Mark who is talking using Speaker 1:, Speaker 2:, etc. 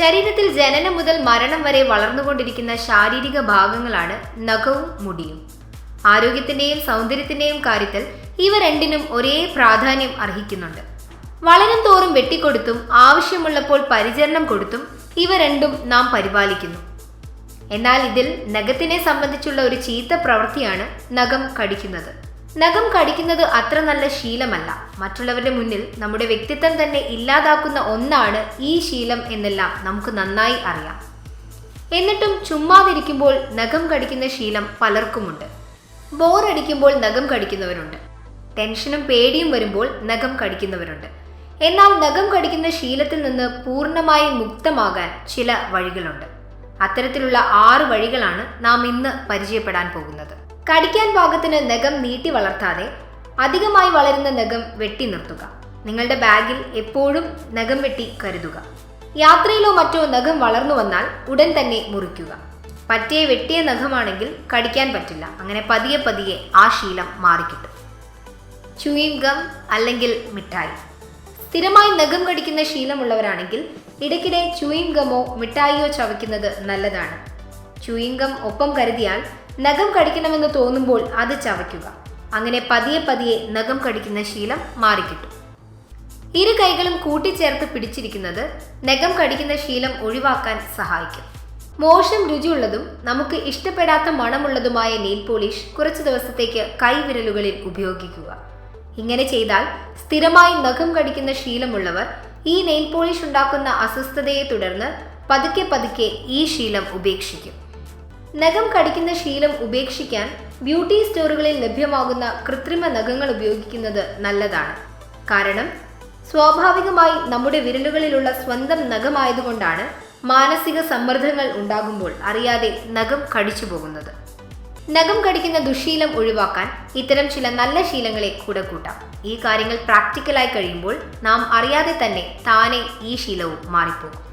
Speaker 1: ശരീരത്തിൽ ജനനം മുതൽ മരണം വരെ വളർന്നുകൊണ്ടിരിക്കുന്ന ശാരീരിക ഭാഗങ്ങളാണ് നഖവും മുടിയും. ആരോഗ്യത്തിന്റെയും സൗന്ദര്യത്തിന്റെയും കാര്യത്തിൽ ഇവ രണ്ടിനും ഒരേ പ്രാധാന്യം അർഹിക്കുന്നുണ്ട്. വളരും തോറും വെട്ടിക്കൊടുത്തും ആവശ്യമുള്ളപ്പോൾ പരിചരണം കൊടുത്തും ഇവ രണ്ടും നാം പരിപാലിക്കുന്നു. എന്നാൽ ഇതിൽ നഖത്തിനെ സംബന്ധിച്ചുള്ള ഒരു ചീത്ത പ്രവൃത്തിയാണ് നഖം കടിക്കുന്നത്. നഖം കടിക്കുന്നത് അത്ര നല്ല ശീലമല്ല. മറ്റുള്ളവരുടെ മുന്നിൽ നമ്മുടെ വ്യക്തിത്വം തന്നെ ഇല്ലാതാക്കുന്ന ഒന്നാണ് ഈ ശീലം എന്നെല്ലാം നമുക്ക് നന്നായി അറിയാം. എന്നിട്ടും ചുമ്മാതിരിക്കുമ്പോൾ നഖം കടിക്കുന്ന ശീലം പലർക്കുമുണ്ട്. ബോറടിക്കുമ്പോൾ നഖം കടിക്കുന്നവരുണ്ട്. ടെൻഷനും പേടിയും വരുമ്പോൾ നഖം കടിക്കുന്നവരുണ്ട്. എന്നാൽ നഖം കടിക്കുന്ന ശീലത്തിൽ നിന്ന് പൂർണമായി മുക്തമാകാൻ ചില വഴികളുണ്ട്. അത്തരത്തിലുള്ള ആറ് വഴികളാണ് നാം ഇന്ന് പരിചയപ്പെടാൻ പോകുന്നത്. കടിക്കാൻ പാകത്തിന് നഖം നീട്ടി വളർത്താതെ അധികമായി വളരുന്ന നഖം വെട്ടി നിർത്തുക. നിങ്ങളുടെ ബാഗിൽ എപ്പോഴും നഖം വെട്ടി കരുതുക. യാത്രയിലോ മറ്റോ നഖം വളർന്നു വന്നാൽ ഉടൻ തന്നെ മുറിക്കുക. പറ്റിയ വെട്ടിയ നഖമാണെങ്കിൽ കടിക്കാൻ പറ്റില്ല. അങ്ങനെ പതിയെ പതിയെ ആ ശീലം മാറിക്കിട്ടും. ചൂയിങ് ഗം അല്ലെങ്കിൽ മിഠായി. സ്ഥിരമായി നഖം കടിക്കുന്ന ശീലമുള്ളവരാണെങ്കിൽ ഇടയ്ക്കിടെ ചൂയിങ് ഗമോ മിഠായിയോ ചവയ്ക്കുന്നത് നല്ലതാണ്. ചൂയിങ് ഗം ഒപ്പം കരുതിയാൽ നഖം കടിക്കണമെന്ന് തോന്നുമ്പോൾ അത് ചവയ്ക്കുക. അങ്ങനെ പതിയെ പതിയെ നഖം കടിക്കുന്ന ശീലം മാറിക്കിട്ടും. ഇരു കൈകളും കൂട്ടിച്ചേർത്ത് പിടിച്ചിരിക്കുന്നത് നഖം കടിക്കുന്ന ശീലം ഒഴിവാക്കാൻ സഹായിക്കും. മോശം രുചിയുള്ളതും നമുക്ക് ഇഷ്ടപ്പെടാത്ത മണമുള്ളതുമായ നെയിൽ പോളിഷ് കുറച്ചു ദിവസത്തേക്ക് കൈവിരലുകളിൽ ഉപയോഗിക്കുക. ഇങ്ങനെ ചെയ്താൽ സ്ഥിരമായി നഖം കടിക്കുന്ന ശീലമുള്ളവർ ഈ നെയിൽ പോളിഷ് ഉണ്ടാക്കുന്ന അസ്വസ്ഥതയെ തുടർന്ന് പതുക്കെ പതുക്കെ ഈ ശീലം ഉപേക്ഷിക്കും. നഖം കടിക്കുന്ന ശീലം ഉപേക്ഷിക്കാൻ ബ്യൂട്ടി സ്റ്റോറുകളിൽ ലഭ്യമാകുന്ന കൃത്രിമ നഖങ്ങൾ ഉപയോഗിക്കുന്നത് നല്ലതാണ്. കാരണം സ്വാഭാവികമായി നമ്മുടെ വിരലുകളിലുള്ള സ്വന്തം നഖമായതുകൊണ്ടാണ് മാനസിക സമ്മർദ്ദങ്ങൾ ഉണ്ടാകുമ്പോൾ അറിയാതെ നഖം കടിച്ചു പോകുന്നത്. നഖം കടിക്കുന്ന ദുശീലം ഒഴിവാക്കാൻ ഇത്തരം ചില നല്ല ശീലങ്ങളെ കൂടെ കൂട്ടാം. ഈ കാര്യങ്ങൾ പ്രാക്ടിക്കലായി കഴിയുമ്പോൾ നാം അറിയാതെ തന്നെ താനെ ഈ ശീലവും മാറിപ്പോകും.